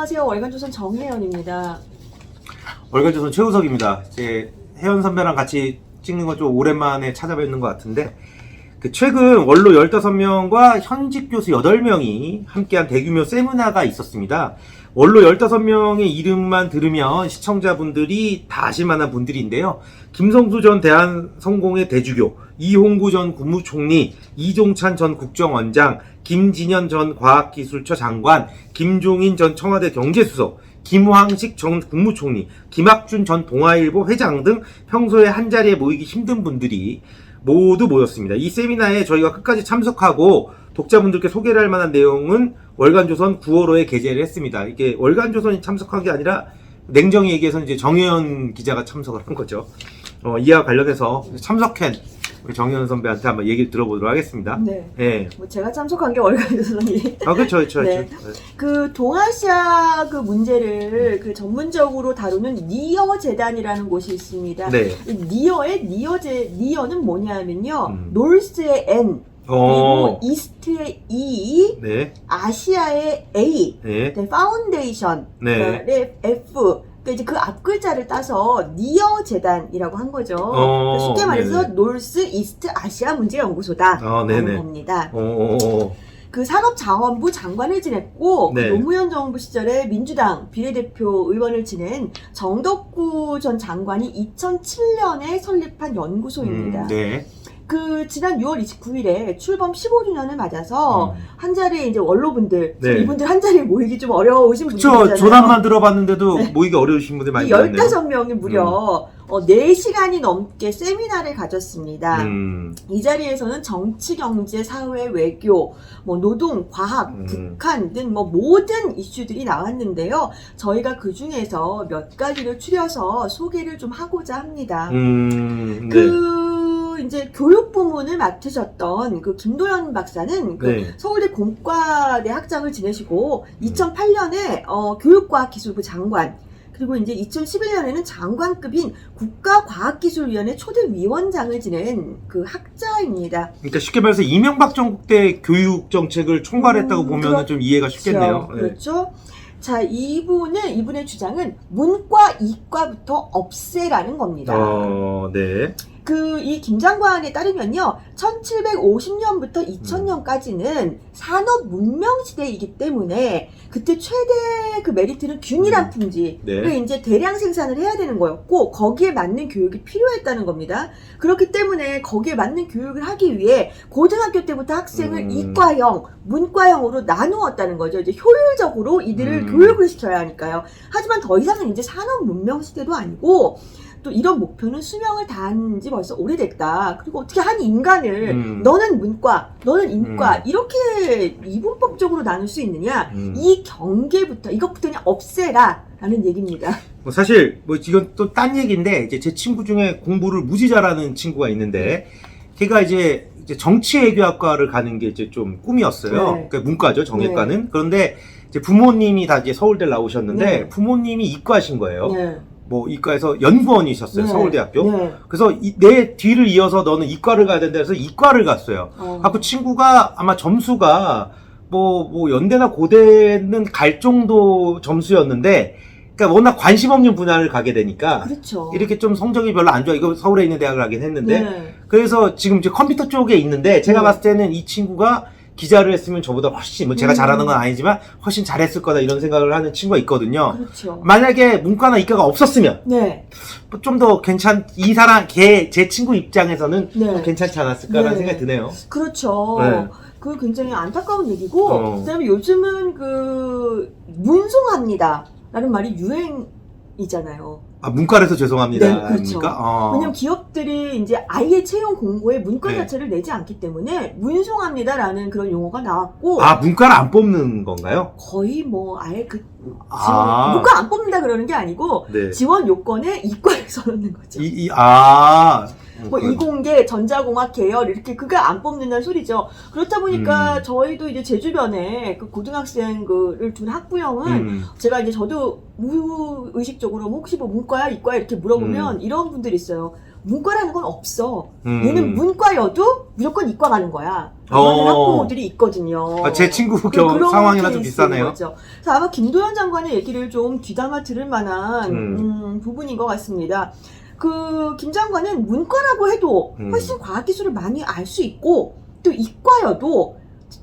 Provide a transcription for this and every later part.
안녕하세요. 월간조선 정혜연입니다. 월간조선 최우석입니다. 제 혜연 선배랑 같이 찍는 건 좀 오랜만에 찾아뵙는 것 같은데 그 최근 원로 15명과 현직 교수 8명이 함께한 대규모 세미나가 있었습니다. 원로 15명의 이름만 들으면 시청자분들이 다 아실 만한 분들인데요. 김성수 전 대한성공회 대주교, 이홍구 전 국무총리, 이종찬 전 국정원장, 김진현 전 과학기술처 장관, 김종인 전 청와대 경제수석, 김황식 전 국무총리, 김학준 전 동아일보 회장 등 평소에 한자리에 모이기 힘든 분들이 모두 모였습니다. 이 세미나에 저희가 끝까지 참석하고 독자분들께 소개를 할 만한 내용은 월간조선 9월호에 게재를 했습니다. 이게 월간조선이 참석한 게 아니라 냉정히 얘기해서 이제 정혜연 기자가 참석을 한 거죠. 어, 이와 관련해서 참석한 우리 정혜연 선배한테 한번 얘기를 들어보도록 하겠습니다. 네. 예. 뭐 제가 참석한 게 월간조선이 아, 그렇죠, 그렇죠, 네. 그렇죠. 그 동아시아 그 문제를 그 전문적으로 다루는 니어 재단이라는 곳이 있습니다. 네. 이 니어의 니어제 니어는 뭐냐면요. 음. 노스의 N 그리고 어, 이스트의 E, 네, 아시아의 A, 네, 그다음에 파운데이션의 네. F. 그러니까 이제 그 앞 글자를 따서 니어 재단이라고 한 거죠. 어, 그러니까 쉽게 말해서 네네. 놀스 이스트 아시아 문제 연구소다. 어, 네네. 라는 겁니다. 어, 어, 어. 그 산업자원부 장관을 지냈고 그 네. 노무현 정부 시절에 민주당 비례대표 의원을 지낸 정덕구 전 장관이 2007년에 설립한 연구소입니다. 음, 네. 그 지난 6월 29일에 출범 15주년을 맞아서 음. 한 자리에 이제 원로분들 지금 네. 이분들 한 자리에 모이기 좀 어려우신 그쵸, 분들이잖아요. 조남만 들어봤는데도 모이기 어려우신 분들 많이 이 계셨네요. 15명이 무려 어, 4시간이 넘게 세미나를 가졌습니다. 음, 이 자리에서는 정치, 경제, 사회, 외교, 뭐 노동, 과학, 음. 북한 등 뭐 모든 이슈들이 나왔는데요. 저희가 그 중에서 몇 가지를 추려서 소개를 좀 하고자 합니다. 음, 네. 그 이제 교육 부문을 맡으셨던 그 김도현 박사는 그 네. 서울대 공과대 학장을 지내시고 2008년에 어, 교육과학기술부 장관 그리고 이제 2011년에는 장관급인 국가과학기술위원회 초대 위원장을 지낸 그 학자입니다. 그러니까 쉽게 말해서 이명박 정부 때 교육 정책을 총괄했다고 음, 보면 그렇- 은좀 이해가 쉽겠네요. 그렇죠. 네. 그렇죠. 자, 이분은 이분의 주장은 문과 이과부터 없애라는 겁니다. 어, 네. 그 이 김장관에 따르면요, 1750년부터 2000년까지는 산업 문명 시대이기 때문에 그때 최대 그 메리트는 균일한 음. 품질. 네. 그 이제 대량 생산을 해야 되는 거였고 거기에 맞는 교육이 필요했다는 겁니다. 그렇기 때문에 거기에 맞는 교육을 하기 위해 고등학교 때부터 학생을 음. 이과형, 문과형으로 나누었다는 거죠. 이제 효율적으로 이들을 음. 교육을 시켜야 하니까요. 하지만 더 이상은 이제 산업 문명 시대도 아니고 또 이런 목표는 수명을 다한 지 벌써 오래됐다. 그리고 어떻게 한 인간을 음. 너는 문과, 너는 인과 음. 이렇게 이분법적으로 나눌 수 있느냐? 음. 이 경계부터 이것부터 그냥 없애라라는 얘기입니다. 뭐 사실 뭐 이건 또 딴 얘기인데 이제 제 친구 중에 공부를 무지 잘하는 친구가 있는데 걔가 이제 이제 정치외교학과를 가는 게 이제 좀 꿈이었어요. 네. 그러니까 문과죠 정외과는. 그런데 이제 부모님이 다 이제 서울대 나오셨는데 네. 부모님이 이과신 거예요. 네. 뭐 이과에서 연구원이셨어요 네. 서울대학교. 네. 그래서 이- 내 뒤를 이어서 너는 이과를 가야 된다 해서 이과를 갔어요. 어. 아, 그 친구가 아마 점수가 뭐, 뭐, 연대나 고대는 갈 정도 점수였는데, 그러니까 워낙 관심 없는 분야를 가게 되니까, 그렇죠. 이렇게 좀 성적이 별로 안 좋아. 이거 서울에 있는 대학을 가긴 했는데, 네. 그래서 지금 이제 컴퓨터 쪽에 있는데, 제가 네. 봤을 때는 이 친구가 기자를 했으면 저보다 훨씬, 뭐 제가 음. 잘하는 건 아니지만, 훨씬 잘했을 거다 이런 생각을 하는 친구가 있거든요. 그렇죠. 만약에 문과나 이과가 없었으면, 네. 좀 더 괜찮, 이 사람, 걔, 제 친구 입장에서는 네. 괜찮지 않았을까라는 네. 생각이 드네요. 그렇죠. 네. 그 굉장히 안타까운 얘기고, 어. 그다음에 요즘은 그 문송합니다. 라는 말이 유행이잖아요. 아, 문과라서 죄송합니다. 네, 그렇죠. 아닙니까? 어. 왜냐면 기업들이 이제 아예 채용 공고에 문과 네. 자체를 내지 않기 때문에 문송합니다라는 그런 용어가 나왔고 아, 문과를 안 뽑는 건가요? 거의 뭐 아예 그 지원 아. 문과 안 뽑는다 그러는 게 아니고 네. 지원 요건에 이과를 써놓는 거죠. 이, 이, 아. 뭐 그- 이공계, 전자공학 계열 이렇게 그게 안 뽑는다는 소리죠. 그렇다 보니까 음. 저희도 이제 제 주변에 그 고등학생 그를 둔 학부형은 음. 제가 이제 저도 무의식적으로 뭐 혹시 뭐 문과야 이과야 이렇게 물어보면 음. 이런 분들이 있어요. 문과라는 건 없어. 음. 얘는 문과여도 무조건 이과 가는 거야. 이런 어. 학부모들이 있거든요. 아, 제 친구 그- 겨, 그런 상황이랑 좀 비슷하네요. 거죠. 그래서 아마 김도현 장관의 얘기를 좀 귀담아 들을 만한 음. 음, 부분인 것 같습니다. 그 김 장관은 문과라고 해도 음. 훨씬 과학기술을 많이 알 수 있고 또 이과여도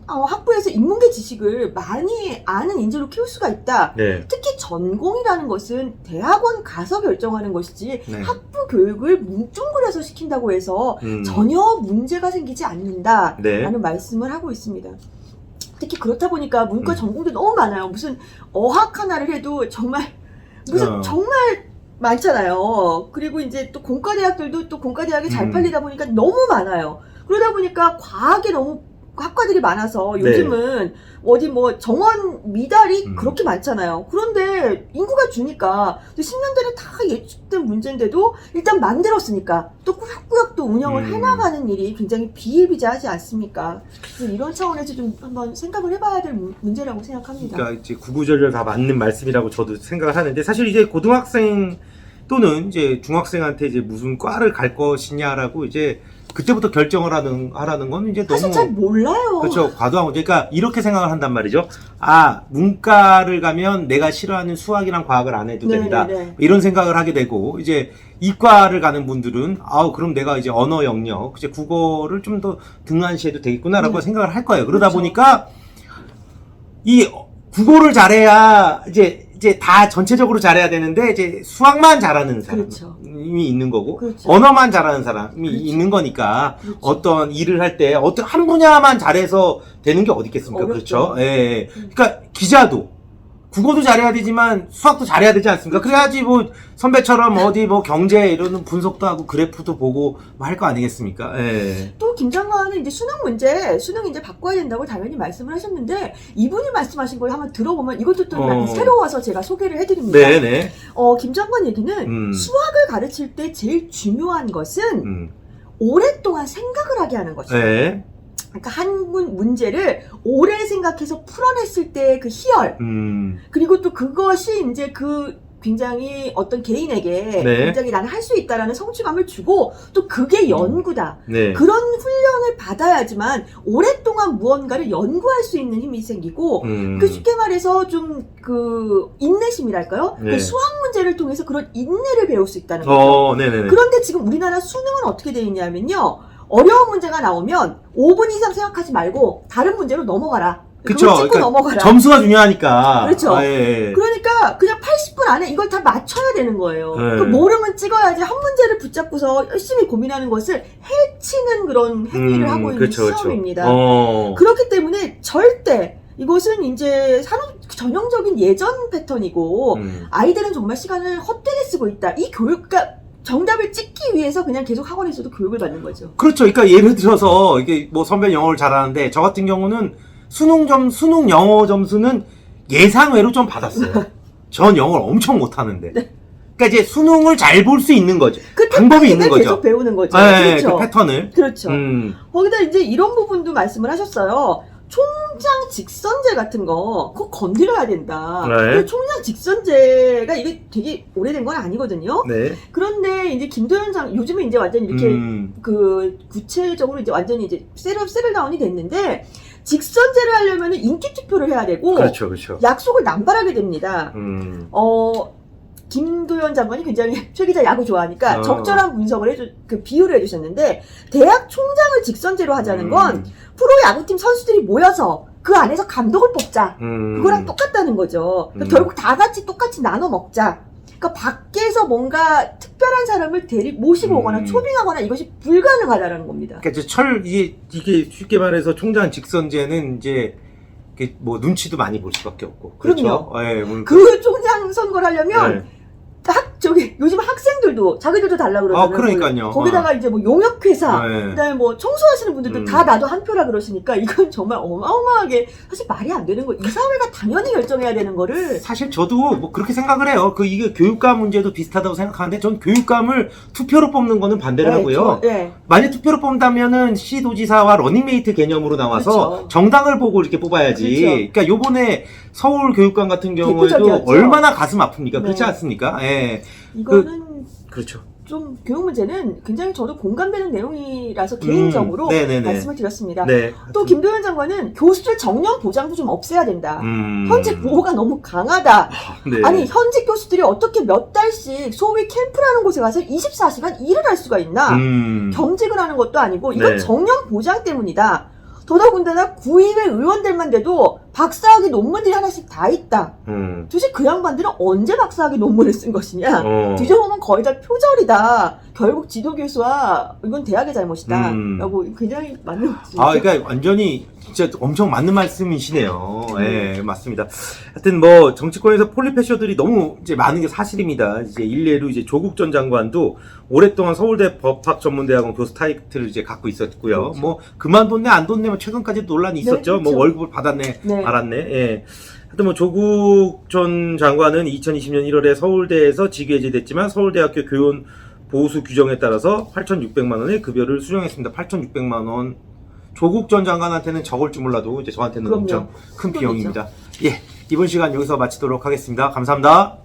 어, 학부에서 인문계 지식을 많이 아는 인재로 키울 수가 있다. 네. 특히 전공이라는 것은 대학원 가서 결정하는 것이지 네. 학부 교육을 뭉뚱그려서 시킨다고 해서 음. 전혀 문제가 생기지 않는다라는 네. 말씀을 하고 있습니다. 특히 그렇다 보니까 문과 음. 전공도 너무 많아요. 무슨 어학 하나를 해도 정말 무슨 어. 정말 많잖아요. 그리고 이제 또 공과대학들도 또 공과대학이 잘 음. 팔리다 보니까 너무 많아요. 그러다 보니까 과학에 너무 학과들이 많아서 네. 요즘은 어디 뭐 정원 미달이 음. 그렇게 많잖아요. 그런데 인구가 주니까 또 10년 전에 다 예측된 문제인데도 일단 만들었으니까 또 꾸역꾸역 또 운영을 음. 해나가는 일이 굉장히 비일비재하지 않습니까? 그래서 이런 차원에서 좀 한번 생각을 해봐야 될 문- 문제라고 생각합니다. 그러니까 이제 구구절절 다 맞는 말씀이라고 저도 생각을 하는데 사실 이제 고등학생 또는 이제 중학생한테 이제 무슨 과를 갈 것이냐라고 이제 그때부터 결정을 하는 하라는 건 이제 사실 너무 잘 몰라요. 그렇죠 과도한 문제. 그러니까 이렇게 생각을 한단 말이죠. 아 문과를 가면 내가 싫어하는 수학이랑 과학을 안 해도 된다. 네네네. 이런 생각을 하게 되고 이제 이과를 가는 분들은 아우 그럼 내가 이제 언어 영역 이제 국어를 좀 더 등한시해도 되겠구나라고 네. 생각을 할 거예요. 그러다 그렇죠. 보니까 이 국어를 잘해야 이제 이제 다 전체적으로 잘해야 되는데 이제 수학만 잘하는 사람이 그렇죠. 있는 거고 그렇죠. 언어만 잘하는 사람이 그렇죠. 있는 거니까 그렇죠. 어떤 일을 할 때 어떤 한 분야만 잘해서 되는 게 어디 있겠습니까? 어렵죠. 그렇죠. 예, 예. 그러니까 기자도 국어도 잘해야 되지만 수학도 잘해야 되지 않습니까? 그래야지 뭐 선배처럼 어디 뭐 경제 이런 분석도 하고 그래프도 보고 뭐 할 거 아니겠습니까? 예. 또 김장관은 이제 수능 문제, 수능 이제 바꿔야 된다고 당연히 말씀을 하셨는데 이분이 말씀하신 걸 한번 들어보면 이것도 또 어. 새로워서 제가 소개를 해드립니다. 네, 네. 어, 김장관 얘기는 음. 수학을 가르칠 때 제일 중요한 것은 음. 오랫동안 생각을 하게 하는 것이에요. 네. 그러니까 한 문- 문제를 오래 생각해서 풀어냈을 때 그 희열, 음. 그리고 또 그것이 이제 그 굉장히 어떤 개인에게 네. 굉장히 나는 할 수 있다라는 성취감을 주고 또 그게 연구다. 네. 그런 훈련을 받아야지만 오랫동안 무언가를 연구할 수 있는 힘이 생기고 음. 그 쉽게 말해서 좀 그 인내심이랄까요? 네. 그 수학 문제를 통해서 그런 인내를 배울 수 있다는 거죠. 어. 그런데 지금 우리나라 수능은 어떻게 되어 있냐면요. 어려운 문제가 나오면 5분 이상 생각하지 말고 다른 문제로 넘어가라. 그쵸. 찍고 그러니까 넘어가라. 점수가 중요하니까. 그렇죠. 아, 예. 그러니까 그냥 80분 안에 이걸 다 맞춰야 되는 거예요. 네. 그 모르면 찍어야지 한 문제를 붙잡고서 열심히 고민하는 것을 해치는 그런 행위를 음, 하고 있는 그렇죠, 그렇죠. 시험입니다. 어. 그렇기 때문에 절대 이것은 이제 산업 전형적인 예전 패턴이고 음. 아이들은 정말 시간을 헛되게 쓰고 있다. 이 교육, 그러니까 정답을 찍기 위해서 그냥 계속 학원에서도 교육을 받는 거죠. 그렇죠. 그러니까 예를 들어서 이게 뭐 선배 영어를 잘하는데 저 같은 경우는 수능 점 수능 영어 점수는 예상외로 좀 받았어요. 전 영어를 엄청 못하는데. 그러니까 이제 수능을 잘 볼 수 있는 거죠. 그 방법이 있는 거죠. 계속 배우는 거죠. 네, 그렇죠. 그 패턴을. 그렇죠. 음. 거기다 이제 이런 부분도 말씀을 하셨어요. 총장 직선제 같은 거, 그거 건드려야 된다. 네. 그 총장 직선제가 이게 되게 오래된 건 아니거든요. 네. 그런데 이제 김도현 장, 요즘에 이제 완전 히 이렇게 음. 그 구체적으로 이제 완전히 이제 세를 세를 다운이 됐는데 직선제를 하려면 인기 투표를 해야 되고 그렇죠, 그렇죠. 약속을 남발하게 됩니다. 음. 어 김도현 장관이 굉장히 최 기자 야구 좋아하니까 어. 적절한 분석을 해주 그 비유를 해주셨는데 대학 총장을 직선제로 하자는 건 음. 프로 야구팀 선수들이 모여서 그 안에서 감독을 뽑자. 음. 그거랑 똑같다는 거죠. 그러니까 음. 결국 다 같이 똑같이 나눠 먹자. 그러니까 밖에서 뭔가 특별한 사람을 데리 모시고 오거나 음. 초빙하거나 이것이 불가능하다는 겁니다. 그러니까 이제 철 이게 이게 쉽게 말해서 총장 직선제는 이제 이게 뭐 눈치도 많이 볼 수밖에 없고. 그렇죠. 예, 뭐그 총장 선거를 하려면 네. 학생들도 자기들도 달라 그러잖아요. 아, 그러니까요. 거기다가 이제 뭐 용역회사 네. 그다음에 뭐 청소하시는 분들도 음. 다 나도 한 표라 그러시니까 이건 정말 어마어마하게 사실 말이 안 되는 거. 이 사회가 당연히 결정해야 되는 거를 사실 저도 뭐 그렇게 생각을 해요. 그 이게 교육감 문제도 비슷하다고 생각하는데 전 교육감을 투표로 뽑는 거는 반대를 하고요. 네, 네. 만약 투표로 뽑는다면은 시도지사와 러닝메이트 개념으로 나와서 그렇죠. 정당을 보고 이렇게 뽑아야지. 그렇죠. 그러니까 요번에 서울 교육감 같은 경우에도 대표적이었죠. 얼마나 가슴 아픕니까? 그렇지 네. 않습니까? 예. 이거는 그 렇죠. 좀 교육 문제는 굉장히 저도 공감되는 내용이라서 개인적으로 음, 네네네. 말씀을 드렸습니다. 네. 또 김도현 장관은 교수들 정년 보장도 좀 없애야 된다. 음. 현직 보호가 너무 강하다. 네. 아니 현직 교수들이 어떻게 몇 달씩 소위 캠프라는 곳에 가서 24시간 일을 할 수가 있나? 음. 겸직을 하는 것도 아니고 이건 네. 정년 보장 때문이다. 더더군다나 구의회 의원들만 돼도 박사학위 논문들이 하나씩 다 있다. 음. 도대체 그 양반들은 언제 박사학위 논문을 쓴 것이냐? 어. 뒤져보면 거의 다 표절이다. 결국 지도교수와 이건 대학의 잘못이다. 음. 라고 굉장히 맞는 말씀이죠. 아, 그러니까 완전히 진짜 엄청 맞는 말씀이시네요. 음. 예, 맞습니다. 하여튼 뭐 정치권에서 폴리페셔들이 너무 이제 많은 게 사실입니다. 이제 일례로 이제 조국 전 장관도 오랫동안 서울대 법학 전문대학원 교수 타이틀을 이제 갖고 있었고요. 그렇죠. 뭐 그만뒀네 안 뒀네 뭐 최근까지 논란이 네, 있었죠. 뭐 그렇죠. 월급을 받았네 네. 말았네. 예. 하여튼 뭐 조국 전 장관은 2020년 1월에 서울대에서 직위해제됐지만 서울대학교 교원 보수 규정에 따라서 8,600만 원의 급여를 수령했습니다. 8,600만 원. 조국 전 장관한테는 적을 줄 몰라도 이제 저한테는 그럼요. 엄청 큰큰 비용입니다. 예. 이번 시간 여기서 마치도록 하겠습니다. 감사합니다.